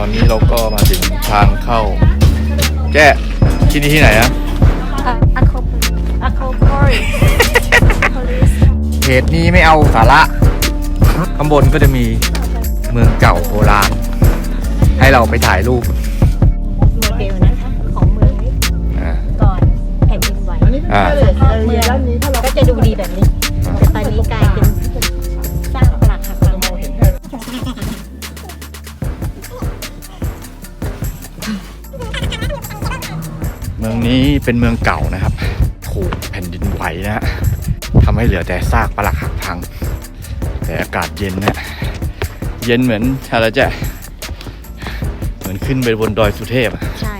อนนี้เราก็มาถึงทางเข้า แจ้ที่นี่ที่ไหนอะอะโคอะโคโพริโพลิสเพจนี้ไม่เอาสาระข้างบนก็จะมีเมืองเก่าโบราณ ให้เราไปถ่ายรูปโมเดลนะคะของเมืองนี้อ่าก่อนแผ่นดินไหวอ่าแล้วก็เมืองก็จะดูดีแบบนี้แต่ตอน เมืองนี้เป็นเมืองเก่านะครับ ถูกแผ่นดินไหวนะฮะทำให้เหลือแต่ซากปรักหักพัง แต่อากาศเย็นนะ เย็นเหมือนอะไรจะ เหมือนขึ้นไปบนดอยสุเทพ ใช่